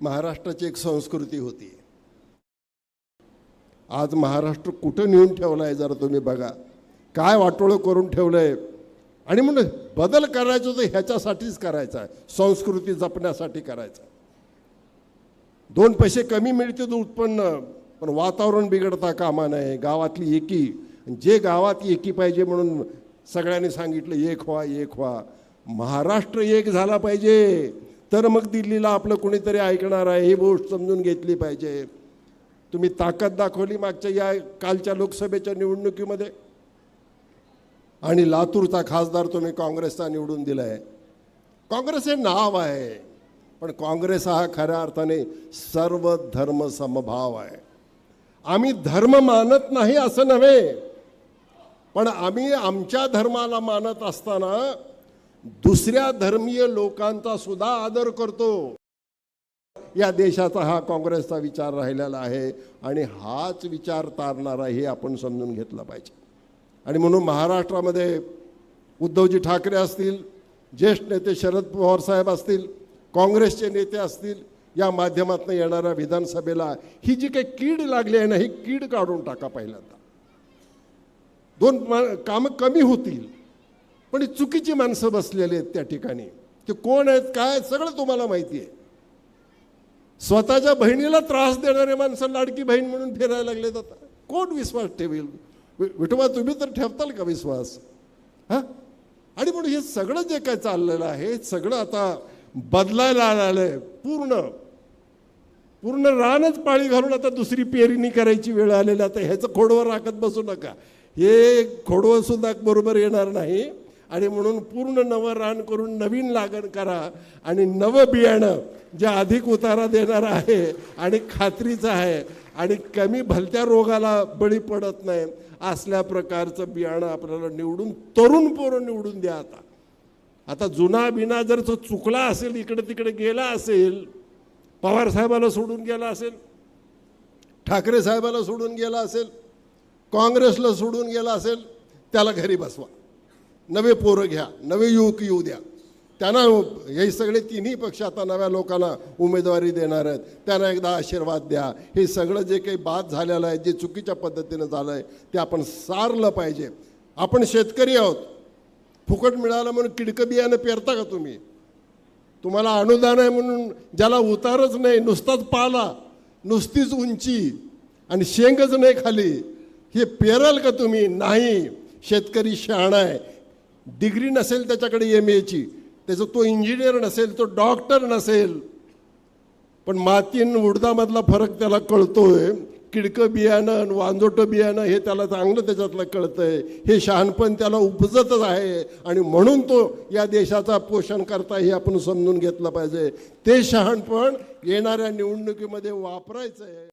महाराष्ट्राची एक संस्कृती होती. आज महाराष्ट्र कुठं नेऊन ठेवला आहे जरा तुम्ही बघा. काय वाटोळं करून ठेवलं आहे आणि म्हणून बदल करायचं तर ह्याच्यासाठीच करायचा. आहे संस्कृती जपण्यासाठी करायचा. दोन पैसे कमी मिळतील उत्पन्न पण वातावरण बिघडता कामा नये. गावातली एकी जे गावात एकी पाहिजे म्हणून सगळ्यांनी सांगितलं एक व्हा एक व्हा. महाराष्ट्र एक झाला पाहिजे. तर मग दिल्लीला आपलं कुणीतरी ऐकणार आहे ही गोष्ट समजून घेतली पाहिजे. तुम्ही ताकद दाखवली मागच्या या कालच्या लोकसभेच्या निवडणुकीमध्ये? आणि लातूरचा खासदार तुम्ही काँग्रेसचा निवडून दिला आहे काँग्रेस हे नाव आहे पण काँग्रेस हा खऱ्या अर्थाने सर्व धर्म समभाव आहे. आम्ही धर्म मानत नाही असं नव्हे पण आम्ही आमच्या धर्माला मानत असताना दुसऱ्या धर्मीय लोकांचा सुद्धा आदर करतो. या देशाचा हा काँग्रेसचा विचार राहिलेला आहे आणि हाच विचार तारणारा हे आपण समजून घेतला पाहिजे. आणि म्हणून महाराष्ट्रामध्ये उद्धवजी ठाकरे असतील ज्येष्ठ नेते शरद पवार साहेब असतील काँग्रेसचे नेते असतील या माध्यमातून येणाऱ्या विधानसभेला ही जी काही कीड लागली आहे ना ही कीड काढून टाका पहिल्यांदा. दोन कामं कमी होतील. पण चुकीची माणसं बसलेली आहेत त्या ठिकाणी. ते कोण आहेत काय सगळं तुम्हाला माहिती आहे. स्वतःच्या बहिणीला त्रास देणारे माणसं लाडकी बहीण म्हणून फिरायला लागले आता. कोण विश्वास ठेवेल? विठोबा तुम्ही तर ठेवताल का विश्वास? हा? आणि म्हणून हे सगळं जे काय चाललेलं आहे हे सगळं आता बदलायला आलेलं आहे पूर्ण. पूर्ण रानच पाळी घालून आता दुसरी पेरणी करायची वेळ आलेली आता ह्याचं खोडवर राखत बसू नका. हे खोडवं सुद्धा बरोबर येणार नाही. आणि म्हणून पूर्ण नवं रान करून नवीन लागण करा आणि नवं बियाणं जे अधिक उतारा देणार आहे आणि खात्रीचं आहे आणि कमी भलत्या रोगाला बळी पडत नाही असल्या प्रकारचं बियाणं आपल्याला निवडून तरुण पोरं निवडून द्या आता. आता जुना बिना जर तो चुकला असेल इकडे तिकडे गेला असेल पवार साहेबाला सोडून गेला असेल ठाकरे साहेबाला सोडून गेला असेल काँग्रेसला सोडून गेला असेल त्याला घरी बसवा. नवे पोरं घ्या नवे युवक येऊ द्या. त्यांना हे सगळे तिन्ही पक्ष आता नव्या लोकांना उमेदवारी देणार आहेत. त्यांना एकदा आशीर्वाद द्या. हे सगळं जे काही बाद झालेलं आहे जे चुकीच्या पद्धतीनं झालं आहे ते आपण सारलं पाहिजे. आपण शेतकरी आहोत. फुकट मिळालं म्हणून किडकं बियाणं पेरता का तुम्ही? तुम्हाला अनुदान आहे म्हणून ज्याला उतारच नाही नुसताच पाला नुसतीच उंची आणि शेंगच नाही खाली. हे पेराल का तुम्ही? नाही. शेतकरी शहाणा आहे. डिग्री नसेल त्याच्याकडे एम एची त्याचं तो इंजिनियर नसेल तो डॉक्टर नसेल पण मातीन उडदामधला फरक त्याला कळतोय. किडकं बियाणं आणि वांजोटं बियाणं हे त्याला चांगलं त्याच्यातलं कळतंय. हे शहाणपण त्याला उपजतच आहे आणि म्हणून तो या देशाचा पोषण करता हे आपण समजून घेतलं पाहिजे. ते शहाणपण येणाऱ्या निवडणुकीमध्ये वापरायचं आहे